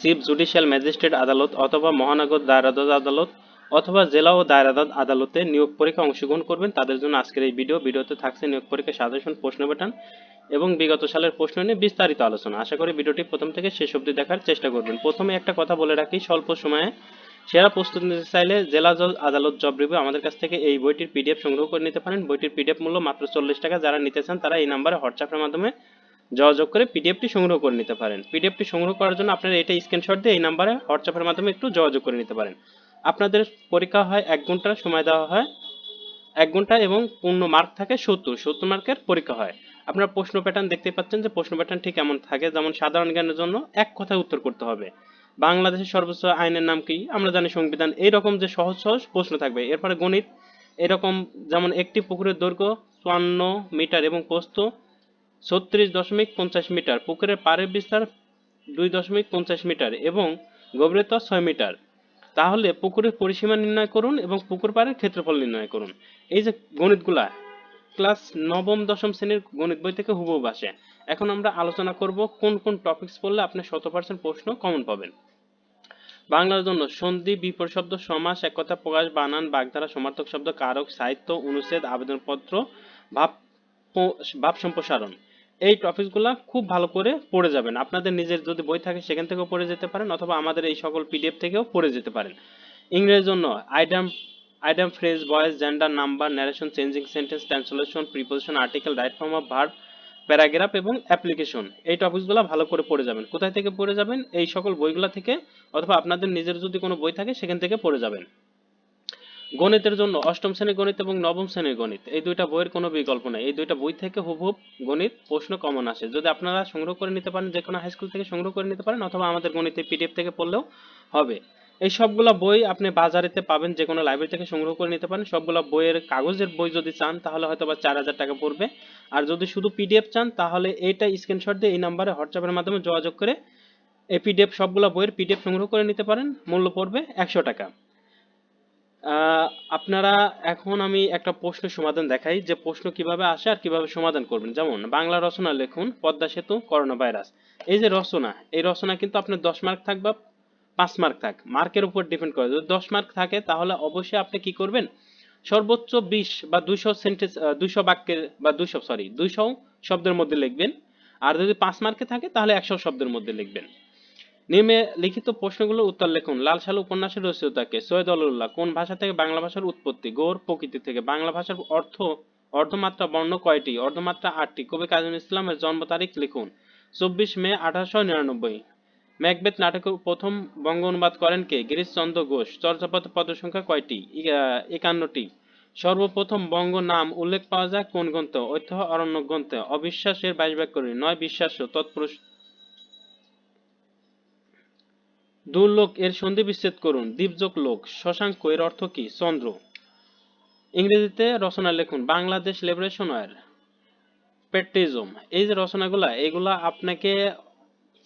Chief judicial magistrate আদালত অথবা মহানগর দায়রাদত আদালত অথবা জেলা ও দায়রাদত আদালতে নিয়োগ পরীক্ষা অংশগ্রহণ করবেন। তাদের জন্য আজকের এই ভিডিও। ভিডিওতে থাকছে নিয়োগ পরীক্ষা সাজেশন, প্রশ্ন প্যাটার্ন এবং বিগত সালের প্রশ্ন নিয়ে বিস্তারিত আলোচনা। আশা করি ভিডিওটি প্রথম থেকে শেষ অবধি দেখার চেষ্টা করবেন। প্রথমে একটা কথা বলে রাখি, স্বল্প সময়ে সেরা প্রস্তুতি নিতে চাইলে জেলা জজ আদালত জব রিভিউ আমাদের কাছ থেকে এই বইটির পিডিএফ সংগ্রহ করে নিতে পারেন। বইটির পিডিএফ মূল্য মাত্র চল্লিশ টাকা। যারা নিতে চান তারা এই নাম্বারে হোয়াটসঅ্যাপের মাধ্যমে যোগাযোগ করে পিডিএফটি সংগ্রহ করে নিতে পারেন। পিডিএফটি সংগ্রহ করার জন্য আপনারা এটা স্ক্রিনশট দিয়ে এই নাম্বারে হোয়াটসঅ্যাপের মাধ্যমে একটু যোগাযোগ করে নিতে পারেন। আপনাদের পরীক্ষা হয় এক ঘণ্টার সময় দেওয়া হয় এক ঘণ্টা এবং পূর্ণ মার্ক থাকে সত্তর। সত্তর মার্কের পরীক্ষা হয়। আপনারা প্রশ্ন প্যাটার্ন দেখতে পাচ্ছেন যে প্রশ্ন প্যাটার্ন ঠিক এমন থাকে যেমন সাধারণ জ্ঞানের জন্য এক কথায় উত্তর করতে হবে। বাংলাদেশের সর্বোচ্চ আইনের নাম কি? আমরা জানি সংবিধান এইরকম যে সহজ সহজ প্রশ্ন থাকবে। এরপরে গণিত এরকম যেমন একটি পুকুরের দৈর্ঘ্য চুয়ান্ন মিটার এবং প্রস্থ ছত্রিশ দশমিক পঞ্চাশ মিটার, পুকুরের পাড়ের বিস্তার দুই দশমিক পঞ্চাশ মিটার এবং গভীরতা ছয় মিটার। তাহলে পুকুরের পরিসীমা নির্ণয় করুন এবং পুকুর পাড়ের ক্ষেত্রফল নির্ণয় করুন। এই যে গণিতগুলা, ক্লাস নবম দশম শ্রেণির গণিত বই থেকে হুবহু আসে। এখন আমরা আলোচনা করব কোন কোন টপিকস পড়লে আপনি শত পার্সেন্ট প্রশ্ন কমন পাবেন। বাংলার জন্য সন্ধি, বিপরীত শব্দ, সমাস একতা প্রকাশ, বানান, বাগধারা, সমার্থক শব্দ, কারক, সাহিত্য, অনুচ্ছেদ, আবেদনপত্র, ভাব ভাব সম্প্রসারণ। এই টপিকসগুলো খুব ভালো করে পড়ে যাবেন। আপনাদের নিজের যদি বই থাকে সেখান থেকেও পড়ে যেতে পারেন অথবা আমাদের এই সকল পিডিএফ থেকেও পড়ে যেতে পারেন। ইংরেজির জন্য idiom idiom phrase voice gender number narration changing sentence translation preposition article right form of verb paragraph এবং অ্যাপ্লিকেশন এই টপিকসগুলো ভালো করে পড়ে যাবেন। কোথায় থেকে পড়ে যাবেন? এই সকল বইগুলো থেকে অথবা আপনাদের নিজের যদি কোনো বই থাকে সেখান থেকে পড়ে যাবেন। গণিতের জন্য অষ্টম শ্রেণির গণিত এবং নবম শ্রেণির গণিত। এই দুইটা বইয়ের কোনো বিকল্প নেই। এই দুইটা বই থেকে হুবহুব গণিত প্রশ্ন কমন আসে। যদি আপনারা সংগ্রহ করে নিতে পারেন, যে কোনো হাই স্কুল থেকে সংগ্রহ করে নিতে পারেন, অথবা আমাদের গণিতের পিডিএফ থেকে পড়লেও হবে। এই সবগুলা বই আপনি বাজারেতে পাবেন, যে কোনো লাইব্রেরি থেকে সংগ্রহ করে নিতে পারেন। সবগুলো বইয়ের কাগজের বই যদি চান, তাহলে হয়তো বা চার হাজার টাকা পড়বে। আর যদি শুধু পিডিএফ চান, তাহলে এইটা স্ক্রিনশট দিয়ে এই নাম্বারে হোয়াটসঅ্যাপের মাধ্যমে যোগাযোগ করে এই পিডিএফ সবগুলা বইয়ের পিডিএফ সংগ্রহ করে নিতে পারেন। মূল্য পড়বে একশো টাকা। আপনারা এখন আমি একটা প্রশ্নের সমাধান দেখাই, যে প্রশ্ন কীভাবে আসে আর কীভাবে সমাধান করবেন। যেমন, বাংলা রচনা লিখুন, পদ্মা সেতু করোনা ভাইরাস এই যে রচনা, এই রচনা কিন্তু আপনার দশ মার্ক থাক বা পাঁচ মার্ক থাক, মার্কের উপর ডিপেন্ড করে। যদি দশ মার্ক থাকে, তাহলে অবশ্যই আপনি কি করবেন? সর্বোচ্চ বিশ বা দুইশো সেন্টেন্স দুইশো বাক্যের বা দুইশো সরি দুইশো শব্দের মধ্যে লিখবেন। আর যদি পাঁচ মার্কে থাকে, তাহলে একশো শব্দের মধ্যে লিখবেন। নিম্নে লিখিত প্রশ্নগুলোর উত্তর লিখুন। লাল সাল উপন্যাসের রচয়িতাকে সৈয়দ আলুল্লাহ কোন ভাষা থেকে বাংলা ভাষার উৎপত্তি? গৌর প্রকৃতি থেকে বাংলা ভাষার অর্থ, অর্ধমাত্রা বর্ণ কয়টি? অর্ধমাত্রা আটটি। কবি কাজী ইসলামের জন্ম তারিখ লিখুন। চব্বিশ মে আঠারোশো নিরানব্বই। ম্যাকবেথ নাটকের প্রথম বঙ্গ অনুবাদ করেন কে? গিরিশচন্দ্র ঘোষ। চর্যাপদ পদ সংখ্যা কয়টি? একান্নটি। সর্বপ্রথম বঙ্গ নাম উল্লেখ পাওয়া যায় কোন গ্রন্থে? ঐতিহ্য অরণ্য গ্রন্থে। অবিশ্বাসের বাইশ করি নয় বিশ্বাস্য, তৎপুরুষ দুর্লোক এর সন্ধি বিচ্ছেদ করুন, দ্বীপযোগ লোক, শশাঙ্ক এর অর্থ কি? চন্দ্র। ইংরেজিতে রচনা লিখুন, বাংলাদেশ লিবারেশন ওয়ার পেট্রিজম এই যে রচনাগুলা, এগুলা আপনাকে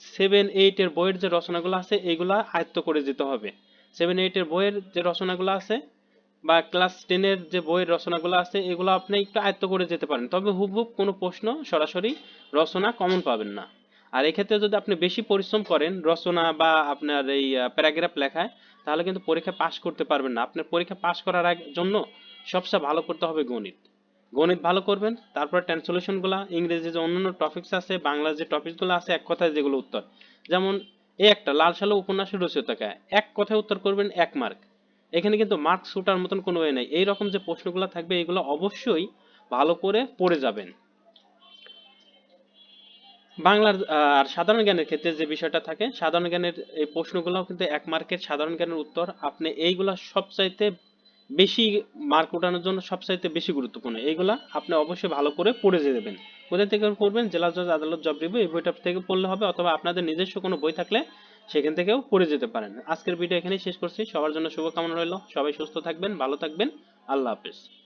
সেভেন এইট এর বইয়ের যে রচনাগুলো আছে, এগুলা আয়ত্ত করে যেতে হবে। সেভেন এইট এর বইয়ের যে রচনাগুলো আছে, বা ক্লাস টেনের যে বইয়ের রচনাগুলো আছে, এগুলো আপনি একটু আয়ত্ত করে যেতে পারেন। তবে হুবহুব কোনো প্রশ্ন সরাসরি রচনা কমন পাবেন না। আর এক্ষেত্রে যদি আপনি বেশি পরিশ্রম করেন, রচনা বা আপনার এই প্যারাগ্রাফ লেখায়, তাহলে কিন্তু পরীক্ষা পাশ করতে পারবেন না। আপনার পরীক্ষা পাশ করার জন্য সবচেয়ে ভালো করতে হবে গণিত। গণিত ভালো করবেন, তারপরগুলা, ইংরেজি যে অন্যান্য টপিকস আছে, বাংলা যে টপিকসগুলো আছে, এক কথায় যেগুলো উত্তর। যেমন এই একটা, লাল সালো উপন্যাসের রচয়িতাকে, এক কথায় উত্তর করবেন এক মার্ক এখানে কিন্তু মার্ক শুটার মতন কোনো ওয়ে নেই। এইরকম যে প্রশ্নগুলো থাকবে, এগুলো অবশ্যই ভালো করে পড়ে যাবেন। বাংলার আর সাধারণ জ্ঞানের ক্ষেত্রে যে বিষয়টা থাকে, সাধারণ জ্ঞানের এই প্রশ্নগুলো কিন্তু এক মার্কের সাধারণ জ্ঞানের উত্তর। আপনি এইগুলা সবচাইতে বেশি মার্ক ওঠানোর জন্য সবচাইতে বেশি গুরুত্বপূর্ণ। এইগুলা আপনি অবশ্যই ভালো করে পড়ে যেতে দেবেন। কোথা থেকে পড়বেন? জেলা জজ আদালত জব রিভিউ, এই বইটা থেকে পড়লে হবে অথবা আপনাদের নিজস্ব কোনো বই থাকলে সেখান থেকেও পড়ে যেতে পারেন। আজকের ভিডিও এখানেই শেষ করছি। সবার জন্য শুভকামনা রইল। সবাই সুস্থ থাকবেন, ভালো থাকবেন। আল্লাহ হাফিজ।